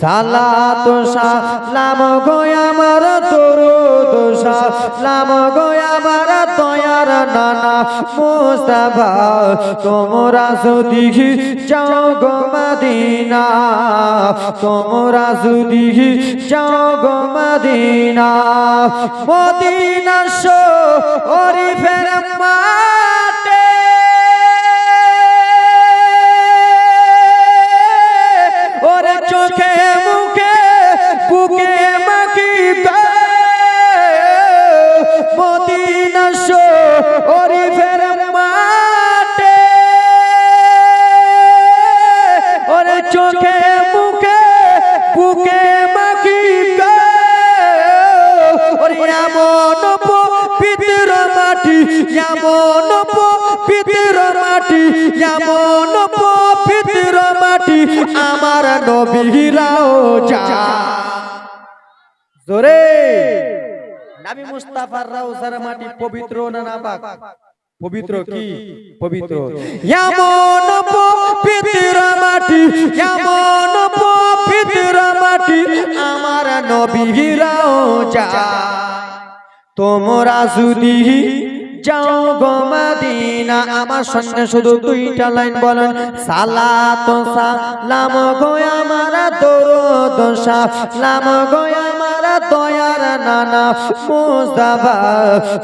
সালাত সালাম। গো আমার দরুদ সালাম। গো আমার দয়ার নানা। মুস্তাফা, তোমরা যদি যাও গো মদিনা। তোমরা যদি যাও গো মদিনা। মদিনা শো, ওরি ফের পবিত্র মাটি এমন পবিত্র মাটি এমন পবিত্র মাটি, আমার নবীরাও যা জোরে। নবী মুস্তাফার রাউসার মাটি পবিত্র না না পাক পবিত্র কি? পবিত্র। এমন পবিত্র মাটি এমন পবিত্র মাটি, আমার নবীরাও যা তোমরা যদি যাও গো মদিনা, আমার সঙ্গে শুধু দুইটা লাইন বলেন, সালাত সালাম গো আমার দরুদ সালাম গো আমার দয়ার নানা, মুস্তাফা,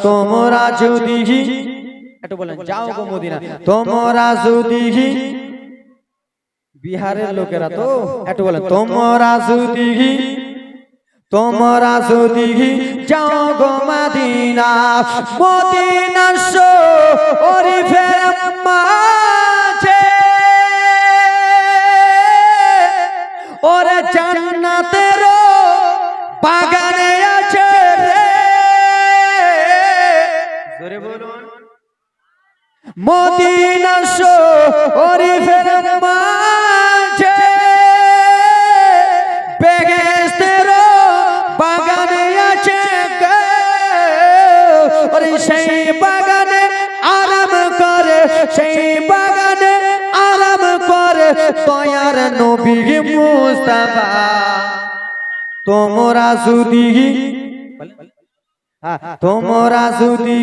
তোমরা যদি একটু বলেন, যাও গো মদিনা, তোমরা যদি বিহারের লোকেরা তো, একটু বলেন, তোমরা যদি তোমরা যদি যাও গো মদিনা মদিনা শো ওরি ফের মাঝে। ওরে জান্নাতের বাগানে আছে রে। জোরে বলুন। মদিনা শো ওরি ফের মাঝে। তয়ার নবী মুস্তাফা। তোমরা যদি হ্যাঁ, তোমরা যদি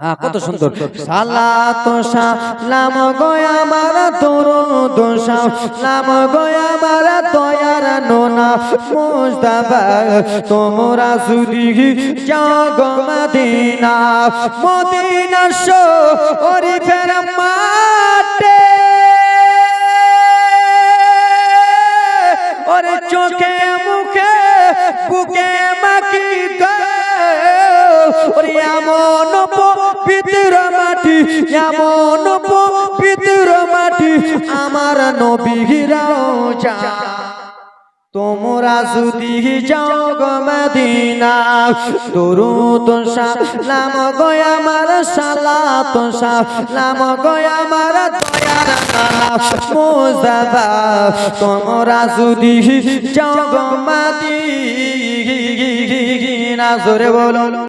আহ, কত সুন্দর। সালাত সালাম গো আমার দরুদ সালাম গো আমার দয়ার নোনা মুস্তাফা। তোমরা গো মদিনা এমন পবিত্র মাটি আমার নবীরাও তোমরা যদি যাও গো মদিনা, দরুদ সালাম গো আমার সালাত সালাম গো আমার দয়ার তোমরা যদি যাও গো মদিনা, জোরে বলো।